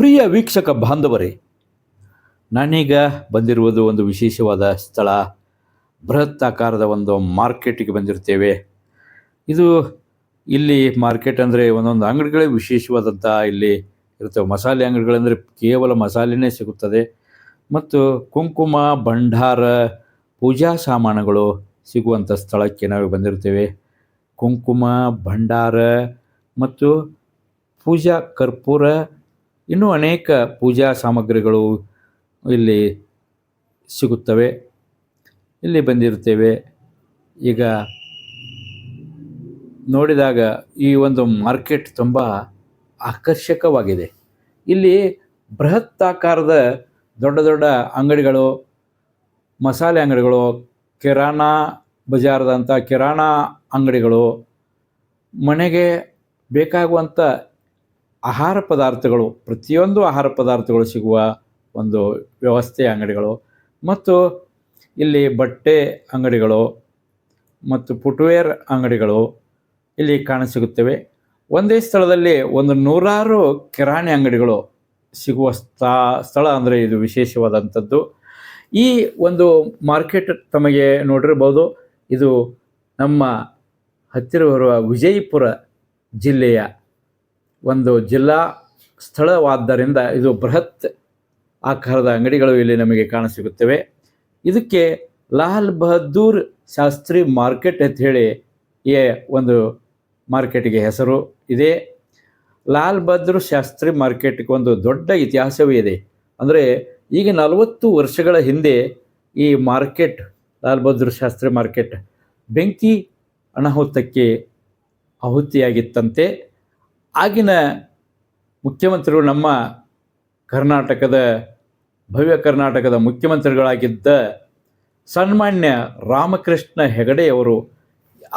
ಪ್ರಿಯ ವೀಕ್ಷಕ ಬಾಂಧವರೇ, ನಾನೀಗ ಬಂದಿರುವುದು ಒಂದು ವಿಶೇಷವಾದ ಸ್ಥಳ. ಬೃಹತ್ ಆಕಾರದ ಒಂದು ಮಾರ್ಕೆಟಿಗೆ ಬಂದಿರ್ತೇವೆ. ಇದು ಇಲ್ಲಿ ಮಾರ್ಕೆಟ್ ಅಂದರೆ ಒಂದೊಂದು ಅಂಗಡಿಗಳೇ ವಿಶೇಷವಾದಂಥ ಇಲ್ಲಿ ಇರ್ತವೆ. ಮಸಾಲೆ ಅಂಗಡಿಗಳಂದರೆ ಕೇವಲ ಮಸಾಲೆನೇ ಸಿಗುತ್ತದೆ. ಮತ್ತು ಕುಂಕುಮ, ಭಂಡಾರ, ಪೂಜಾ ಸಾಮಾನುಗಳು ಸಿಗುವಂಥ ಸ್ಥಳಕ್ಕೆ ನಾವು ಬಂದಿರ್ತೇವೆ. ಕುಂಕುಮ, ಭಂಡಾರ ಮತ್ತು ಪೂಜಾ ಕರ್ಪೂರ ಇನ್ನೂ ಅನೇಕ ಪೂಜಾ ಸಾಮಗ್ರಿಗಳು ಇಲ್ಲಿ ಸಿಗುತ್ತವೆ. ಇಲ್ಲಿ ಬಂದಿರುತ್ತೇವೆ. ಈಗ ನೋಡಿದಾಗ ಈ ಒಂದು ಮಾರ್ಕೆಟ್ ತುಂಬ ಆಕರ್ಷಕವಾಗಿದೆ. ಇಲ್ಲಿ ಬೃಹತ್ ಆಕಾರದ ದೊಡ್ಡ ದೊಡ್ಡ ಅಂಗಡಿಗಳು, ಮಸಾಲೆ ಅಂಗಡಿಗಳು, ಕಿರಾಣ ಬಜಾರದಂಥ ಕಿರಾಣ ಅಂಗಡಿಗಳು, ಮನೆಗೆ ಬೇಕಾಗುವಂಥ ಆಹಾರ ಪದಾರ್ಥಗಳು, ಪ್ರತಿಯೊಂದು ಆಹಾರ ಪದಾರ್ಥಗಳು ಸಿಗುವ ಒಂದು ವ್ಯವಸ್ಥೆ ಅಂಗಡಿಗಳು ಮತ್ತು ಇಲ್ಲಿ ಬಟ್ಟೆ ಅಂಗಡಿಗಳು ಮತ್ತು ಫುಟ್ವೇರ್ ಅಂಗಡಿಗಳು ಇಲ್ಲಿ ಕಾಣಸಿಗುತ್ತವೆ. ಒಂದೇ ಸ್ಥಳದಲ್ಲಿ ಒಂದು ನೂರಾರು ಕಿರಾಣಿ ಅಂಗಡಿಗಳು ಸಿಗುವ ಸ್ಥಾ, ಸ್ಥಳ ಅಂದರೆ ಇದು ವಿಶೇಷವಾದಂಥದ್ದು. ಈ ಒಂದು ಮಾರ್ಕೆಟ್ ತಮಗೆ ನೋಡಿರ್ಬೋದು, ಇದು ನಮ್ಮ ಹತ್ತಿರ ಬರುವ ವಿಜಯಪುರ ಜಿಲ್ಲೆಯ ಒಂದು ಜಿಲ್ಲಾ ಸ್ಥಳವಾದ್ದರಿಂದ ಇದು ಬೃಹತ್ ಆಕಾರದ ಅಂಗಡಿಗಳು ಇಲ್ಲಿ ನಮಗೆ ಕಾಣಸಿಗುತ್ತವೆ. ಇದಕ್ಕೆ ಲಾಲ್ ಬಹದ್ದೂರ್ ಶಾಸ್ತ್ರಿ ಮಾರ್ಕೆಟ್ ಅಂತ ಹೇಳಿ ಈ ಒಂದು ಮಾರ್ಕೆಟಿಗೆ ಹೆಸರು ಇದೆ. ಲಾಲ್ ಬಹದ್ದೂರ್ ಶಾಸ್ತ್ರಿ ಮಾರ್ಕೆಟ್ಗೆ ಒಂದು ದೊಡ್ಡ ಇತಿಹಾಸವೇ ಇದೆ. ಅಂದರೆ ಈಗ ನಲವತ್ತು ವರ್ಷಗಳ ಹಿಂದೆ ಈ ಮಾರ್ಕೆಟ್, ಲಾಲ್ ಬಹದ್ದೂರ್ ಶಾಸ್ತ್ರಿ ಮಾರ್ಕೆಟ್ ಬೆಂಕಿ ಅನಾಹುತಕ್ಕೆ ಆಹುತಿಯಾಗಿತ್ತಂತೆ. ಆಗಿನ ಮುಖ್ಯಮಂತ್ರಿಗಳು ನಮ್ಮ ಕರ್ನಾಟಕದ, ಭವ್ಯ ಕರ್ನಾಟಕದ ಮುಖ್ಯಮಂತ್ರಿಗಳಾಗಿದ್ದ ಸನ್ಮಾನ್ಯ ರಾಮಕೃಷ್ಣ ಹೆಗಡೆಯವರು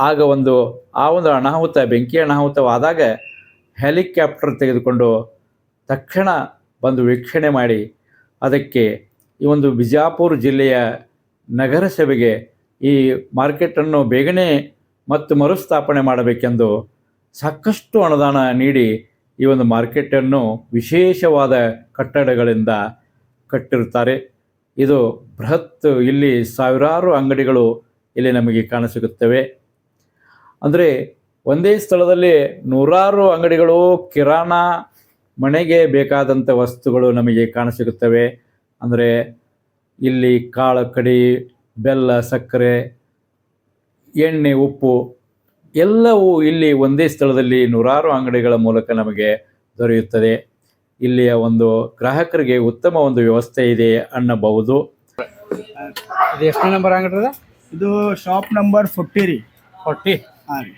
ಆಗ ಒಂದು, ಆ ಒಂದು ಅನಾಹುತ, ಬೆಂಕಿ ಅನಾಹುತವಾದಾಗ ಹೆಲಿಕಾಪ್ಟರ್ ತೆಗೆದುಕೊಂಡು ತಕ್ಷಣ ಬಂದು ವೀಕ್ಷಣೆ ಮಾಡಿ, ಅದಕ್ಕೆ ಈ ಒಂದು ಬಿಜಾಪುರ ಜಿಲ್ಲೆಯ ನಗರಸಭೆಗೆ ಈ ಮಾರ್ಕೆಟನ್ನು ಬೇಗನೆ ಮತ್ತು ಮರುಸ್ಥಾಪನೆ ಮಾಡಬೇಕೆಂದು ಸಾಕಷ್ಟು ಅನುದಾನ ನೀಡಿ ಈ ಒಂದು ಮಾರ್ಕೆಟನ್ನು ವಿಶೇಷವಾದ ಕಟ್ಟಡಗಳಿಂದ ಕಟ್ಟಿರುತ್ತಾರೆ. ಇದು ಬೃಹತ್ ಇಲ್ಲಿ ಸಾವಿರಾರು ಅಂಗಡಿಗಳು ಇಲ್ಲಿ ನಮಗೆ ಕಾಣಸಿಗುತ್ತವೆ. ಅಂದರೆ ಒಂದೇ ಸ್ಥಳದಲ್ಲಿ ನೂರಾರು ಅಂಗಡಿಗಳು, ಕಿರಾಣ ಮನೆಗೆ ಬೇಕಾದಂಥ ವಸ್ತುಗಳು ನಮಗೆ ಕಾಣಸಿಗುತ್ತವೆ. ಅಂದರೆ ಇಲ್ಲಿ ಕಾಳು ಕಡಿ ಬೆಲ್ಲ, ಸಕ್ಕರೆ, ಎಣ್ಣೆ, ಉಪ್ಪು ಎಲ್ಲವೂ ಇಲ್ಲಿ ಒಂದೇ ಸ್ಥಳದಲ್ಲಿ ನೂರಾರು ಅಂಗಡಿಗಳ ಮೂಲಕ ನಮಗೆ ದೊರೆಯುತ್ತದೆ. ಇಲ್ಲಿಯ ಒಂದು ಗ್ರಾಹಕರಿಗೆ ಉತ್ತಮ ಒಂದು ವ್ಯವಸ್ಥೆ ಇದೆ ಅನ್ನಬಹುದು. ಇದು ಎಷ್ಟು ನಂಬರ್ ಅಂಗಡಿ ಅದ? ಇದು ಶಾಪ್ ನಂಬರ್ ಫೋರ್ಟಿ ರೀ. ಫೋರ್ಟಿ ಹಾಂ ರೀ.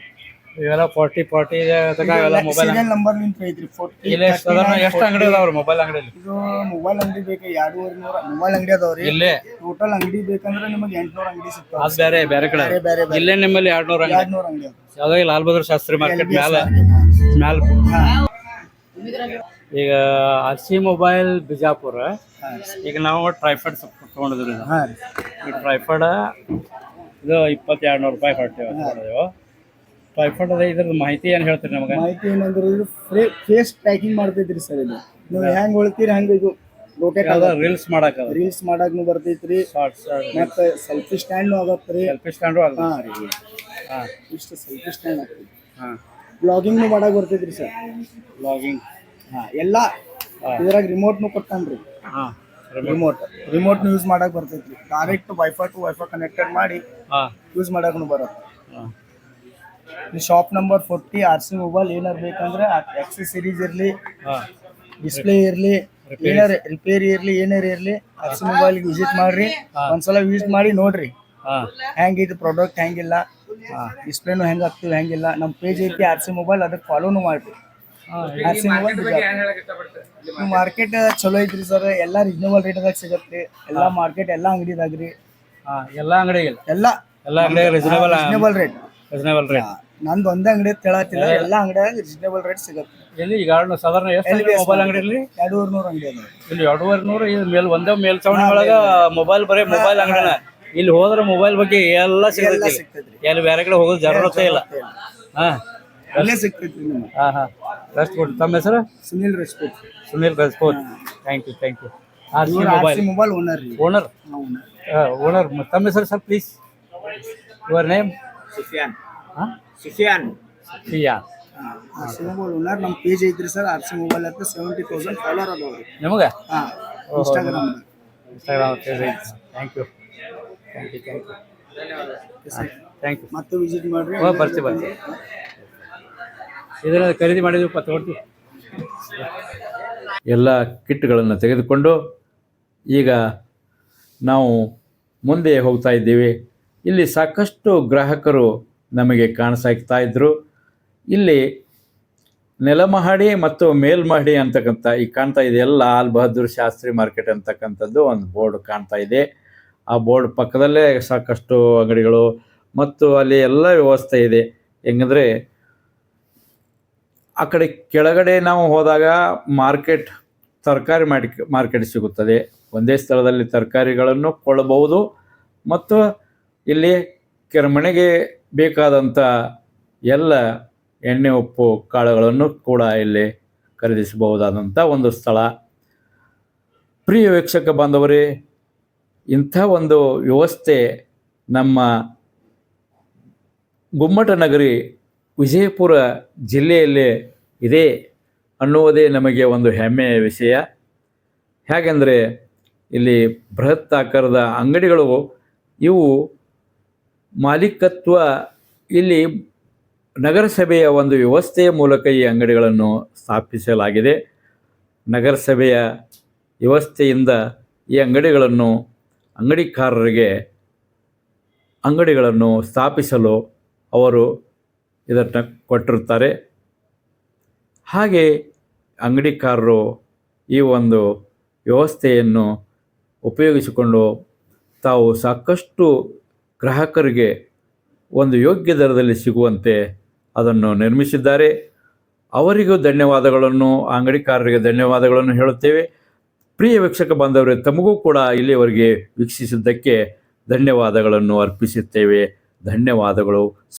ಇವೆಲ್ಲ ಫಾರ್ಟಿ ಫಾರ್ಟಿ ಇವೆಲ್ಲ ಮೊಬೈಲ್ ಸೀರಿಯಲ್ ನಂಬರ್ ನಿಂತ ಐತ್ರಿ ಫೋರ್ಟಿ ಇಲ್ಲಿ ಎಷ್ಟು ಸಾಧಾರಣ ಎಷ್ಟು ಅಂಗಡಿ ಅದಾವ್ರಿ ಮೊಬೈಲ್ ಅಂಗಡಿಯಲ್ಲಿ ಇದು ಮೊಬೈಲ್ ಅಂಗಡಿ ಬೇಕು ಎರಡೂವರೆ ನೂರ ಮೊಬೈಲ್ ಅಂಗಡಿ ಅದಾವ್ರಿ. ಇಲ್ಲೇ. ಟೋಟಲ್ ಅಂಗಡಿ ಬೇಕಂದ್ರೆ ನಿಮಗೆ ಎಂಟ್ನೂರ ಅಂಗಡಿ ಸಿಗ್ತಾವ ಅದು ಬೇರೆ ಬೇರೆ ಕಡೆ. ಬೇರೆ ಇಲ್ಲೇ ನಿಮ್ಮಲ್ಲಿ ಎರಡ್ ನೂರ ಅಂಗಡಿ. ಎರಡ್ನೂರ ಅಂಗಡಿ ಅದಾವ ಲಾಲ್ ಬಹದ್ದೂರ್ ಶಾಸ್ತ್ರಿ ಮಾರ್ಕೆಟ್ ಮ್ಯಾಲ ಮ್ಯಾಲ ಈಗ ಆರ್ ಸಿ ಮೊಬೈಲ್ ಬಿಜಾಪುರ ಈಗ ನಾವು ಟ್ರೈಫಡ್ ತೊಗೊಂಡಿದ್ರಿ ಇದು. ಹಾಂ ರೀ. ಈ ಟ್ರೈಫಡ್ ಇದು ಇಪ್ಪತ್ತೆರಡು ನೂರು ರೂಪಾಯಿ ಹೊರಟೇವೆ ಟ್ರೈಫಡ್ ಅದ ಇದ್ರದ್ದು ಮಾಹಿತಿ ಏನು ಹೇಳ್ತೀರಿ ನಮಗೆ? ಮಾಹಿತಿ ಏನಂದ್ರೆ ಇದು ಫ್ರೇ ಫೇಸ್ ಟ್ರ್ಯಾಕಿಂಗ್ ಮಾಡ್ತೈತ್ರಿ ಸರ್ ಇದು. ನೀವು ಹೆಂಗ್ ಹೊಳ್ತೀರಿ ಹಂಗ ಇದು ಲೊಕೇಟ್ ಯಾವ್ದೋ ರೀಲ್ಸ್ ಮಾಡಕ್ ರೀಲ್ಸ್ ಮಾಡಾಕ್ನು ಬರ್ತೈತ್ರಿ. ಶಾರ್ಟ್ಸ್ ಮತ್ತೆ ಸೆಲ್ಫಿ ಸ್ಟ್ಯಾಂಡ್ ಆಗತ್ರಿ. ಸೆಲ್ಫಿ ಸ್ಟ್ಯಾಂಡು ಅದ ಹಾಂ. ಇಷ್ಟು ಸೆಲ್ಫಿ ಸ್ಟ್ಯಾಂಡ್ ಆಗ್ತೈತಿ. ಹಾಂ. ಬ್ಲಾಗಿಂಗ್ನು ಮಾಡಕ್ ಬರ್ತೈತ್ರಿ ಸರ್. ಬ್ಲಾಗಿಂಗ್ ಹಾಂ ಎಲ್ಲ ಇದ್ರಾಗ ರಿಮೋಟ್ನು ಕೊಟ್ಟಾನ್ರಿ. ಹಾಂ. ರಿಮೋಟ್ ರಿಮೋಟ್ ಯೂಸ್ ಮಾಡಕ್ ಬರ್ತೈತ್ರಿ. Direct wifi to wifi connected ಮಾಡಿ ಯೂಸ್ ಮಾಡಕ್ನು ಬರತ್ತೆ. Shop number forty R C mobile ಏನಾರು ಬೇಕಂದ್ರೆ ಆಕ್ಸೆಸರೀಸ್ ಇರಲಿ ಡಿಸ್ಪ್ಲೇ ಇರಲಿ ಏನಾರ ರಿಪೇರಿ ಇರಲಿ ಏನಾರ ಇರಲಿ ಆರ್ ಸಿ ಮೊಬೈಲ್ ವಿಸಿಟ್ ಮಾಡ್ರಿ. ಒಂದ್ಸಲ ವಿಸಿಟ್ ಮಾಡಿ ನೋಡ್ರಿ. ಹೆಂಗಿದೆ ಹೆಂಗೈತಿ ಪ್ರಾಡಕ್ಟ್ ಹೆಂಗಿಲ್ಲ ಡಿಸ್ಪ್ಲೇನು ಹೆಂಗೆ ಆಗ್ತಿವಿ ಹೆಂಗಿಲ್ಲ ನಮ್ಮ ಪೇಜ್ ಐತಿ ಆರ್ ಸಿ ಮೊಬೈಲ್ ಅದಕ್ಕೆ ಫಾಲೋನು ಮಾಡ್ರಿ. ಆರ್ ಸಿ ಮೊಬೈಲ್ ಮಾರ್ಕೆಟ್ ಚಲೋ ಐತ್ರಿ ಸರ್ ಎಲ್ಲ ರೀಸನಬಲ್ ರೇಟ್ದಾಗ ಸಿಗತ್ತೆ ಎಲ್ಲ ಮಾರ್ಕೆಟ್ ಎಲ್ಲ ಅಂಗಡಿದಾಗ್ರಿ. ಹಾಂ ಎಲ್ಲ ಅಂಗಡಿ ಎಲ್ಲ ಎಲ್ಲ ಅಂಗಡಿ reasonable reasonable rate reasonable rate ನಂದು ಒಂದೇ ಅಂಗಡಿ ಹೇಳತ್ತಿಲ್ಲ ಎಲ್ಲ ಅಂಗಡಿಯಾಗ ರೀಸನೇಬಲ್ ರೇಟ್ ಸಿಗುತ್ತೆ. ಎಲ್ಲಿ ಈಗ ಎರಡು ಸಾಧಾರಣ ಎಷ್ಟು ಮೊಬೈಲ್ ಅಂಗಡಿ ಇಲ್ಲಿ ಎರಡೂವರೆ ನೂರು ಅಂಗಡಿ. ಅದ. ಇಲ್ಲಿ ಎರಡೂವರೆ ನೂರು ಇದು ಮೇಲ್ ಒಂದೇ ಮೇಲ್ಚಾವಣಿ ಒಳಗ ಮೊಬೈಲ್ ಬರೀ ಮೊಬೈಲ್ ಅಂಗಡಿನ. ಇಲ್ಲಿ ಹೋದ್ರೆ ಮೊಬೈಲ್ ಬಗ್ಗೆ ಎಲ್ಲ ಸಿಗುತ್ತೆ ಎಲ್ಲಿ ಬೇರೆ ಕಡೆ ಹೋಗೋದು ಜರೂರತೆ ಇಲ್ಲ. ಹಾ. ಅಲ್ಲೇ ಸಿಗ್ತೈತ್ರಿ ನಿಮ್ಗೆ. ಹಾಂ ಹಾಂ. ಗುಡ್ ತಮ್ಮ ಹೆಸರು? Sunil respect Sunil Rajput. Thank you thank you R C mobile mobile owner ರೀ. ಓನರ್ ಓನರ್ ತಮ್ಮ ಹೆಸರು sir please your name Sufiyan. ಹಾಂ ಸುಫಿಯಾನ್. ಸಿಯಾ ಆರ್ ಸಿ ಮೊಬೈಲ್ ಓನರ್ ನಮ್ಮ ಪೇಜ್ ಐತ್ರಿ ಸರ್ ಆರ್ ಸಿ ಮೊಬೈಲ್ ಅಂತ ಸೆವೆಂಟಿ ತೌಸಂಡ್ ಫಾಲೋವರ್ ನಿಮಗೆ? ಹಾಂ ಇನ್ಸ್ಟಾಗ್ರಾಮ್ ಇನ್ಸ್ಟಾಗ್ರಾಮ್ ಪೇಜ್ ಐತಿ thank you thank you thank you thank you ಮತ್ತೆ ವಿಸಿಟ್ ಮಾಡ್ರಿ. ಹೋ ಬರ್ತೀವಿ ಬರ್ತೀವಿ. ಇದನ್ನ ಖರೀದಿ ಮಾಡಿದ್ವಿ ತಗೊಳ್ತೀವಿ ಎಲ್ಲ ಕಿಟ್ಗಳನ್ನು ತೆಗೆದುಕೊಂಡು ಈಗ ನಾವು ಮುಂದೆ ಹೋಗ್ತಾ ಇದ್ದೀವಿ. ಇಲ್ಲಿ ಸಾಕಷ್ಟು ಗ್ರಾಹಕರು ನಮಗೆ ಕಾಣಿಸ್ತಾ ಇದ್ದರು ಇಲ್ಲಿ ನೆಲಮಹಡಿ ಮತ್ತು ಮೇಲ್ಮಹಡಿ ಅಂತಕ್ಕಂಥ ಈ ಕಾಣ್ತಾ ಇದೆ ಎಲ್ಲ ಲಾಲ್ ಬಹದ್ದೂರ್ ಶಾಸ್ತ್ರಿ ಮಾರ್ಕೆಟ್ ಅಂತಕ್ಕಂಥದ್ದು ಒಂದು ಬೋರ್ಡ್ ಕಾಣ್ತಾ ಇದೆ. ಆ ಬೋರ್ಡ್ ಪಕ್ಕದಲ್ಲೇ ಸಾಕಷ್ಟು ಅಂಗಡಿಗಳು ಮತ್ತು ಅಲ್ಲಿ ಎಲ್ಲ ವ್ಯವಸ್ಥೆ ಇದೆ. ಹೆಂಗಂದರೆ ಆ ಕಡೆ ಕೆಳಗಡೆ ನಾವು ಹೋದಾಗ ಮಾರ್ಕೆಟ್ ತರಕಾರಿ ಮಾಡಿ ಮಾರ್ಕೆಟ್ ಸಿಗುತ್ತದೆ. ಒಂದೇ ಸ್ಥಳದಲ್ಲಿ ತರಕಾರಿಗಳನ್ನು ಕೊಳ್ಳಬಹುದು ಮತ್ತು ಇಲ್ಲಿ ಕೆರಮನೆಗೆ ಬೇಕಾದಂಥ ಎಲ್ಲ ಎಣ್ಣೆ, ಉಪ್ಪು, ಕಾಳುಗಳನ್ನು ಕೂಡ ಇಲ್ಲಿ ಖರೀದಿಸಬಹುದಾದಂಥ ಒಂದು ಸ್ಥಳ. ಪ್ರಿಯ ವೀಕ್ಷಕ ಬಾಂಧವರೇ, ಇಂಥ ಒಂದು ವ್ಯವಸ್ಥೆ ನಮ್ಮ ಗುಮ್ಮಟನಗರಿ ವಿಜಯಪುರ ಜಿಲ್ಲೆಯಲ್ಲೇ ಇದೆ ಅನ್ನುವುದೇ ನಮಗೆ ಒಂದು ಹೆಮ್ಮೆಯ ವಿಷಯ. ಹೇಗೆಂದರೆ ಇಲ್ಲಿ ಬೃಹತ್ ಆಕಾರದ ಅಂಗಡಿಗಳು ಇವು ಮಾಲೀಕತ್ವ ಇಲ್ಲಿ ನಗರಸಭೆಯ ಒಂದು ವ್ಯವಸ್ಥೆಯ ಮೂಲಕ ಈ ಅಂಗಡಿಗಳನ್ನು ಸ್ಥಾಪಿಸಲಾಗಿದೆ. ನಗರಸಭೆಯ ವ್ಯವಸ್ಥೆಯಿಂದ ಈ ಅಂಗಡಿಗಳನ್ನು ಅಂಗಡಿಕಾರರಿಗೆ ಅಂಗಡಿಗಳನ್ನು ಸ್ಥಾಪಿಸಲು ಅವರು ಇದನ್ನು ಕೊಟ್ಟಿರುತ್ತಾರೆ. ಹಾಗೆ ಅಂಗಡಿಕಾರರು ಈ ಒಂದು ವ್ಯವಸ್ಥೆಯನ್ನು ಉಪಯೋಗಿಸಿಕೊಂಡು ತಾವು ಸಾಕಷ್ಟು ಗ್ರಾಹಕರಿಗೆ ಒಂದು ಯೋಗ್ಯ ದರದಲ್ಲಿ ಸಿಗುವಂತೆ ಅದನ್ನು ನಿರ್ಮಿಸಿದ್ದಾರೆ. ಅವರಿಗೂ ಧನ್ಯವಾದಗಳನ್ನು, ಅಂಗಡಿಕಾರರಿಗೆ ಧನ್ಯವಾದಗಳನ್ನು ಹೇಳುತ್ತೇವೆ. ಪ್ರಿಯ ವೀಕ್ಷಕ ಬಾಂಧವರೇ, ತಮಗೂ ಕೂಡ ಇಲ್ಲಿಯವರೆಗೆ ವೀಕ್ಷಿಸಿದ್ದಕ್ಕೆ ಧನ್ಯವಾದಗಳನ್ನು ಅರ್ಪಿಸುತ್ತೇವೆ. ಧನ್ಯವಾದಗಳು.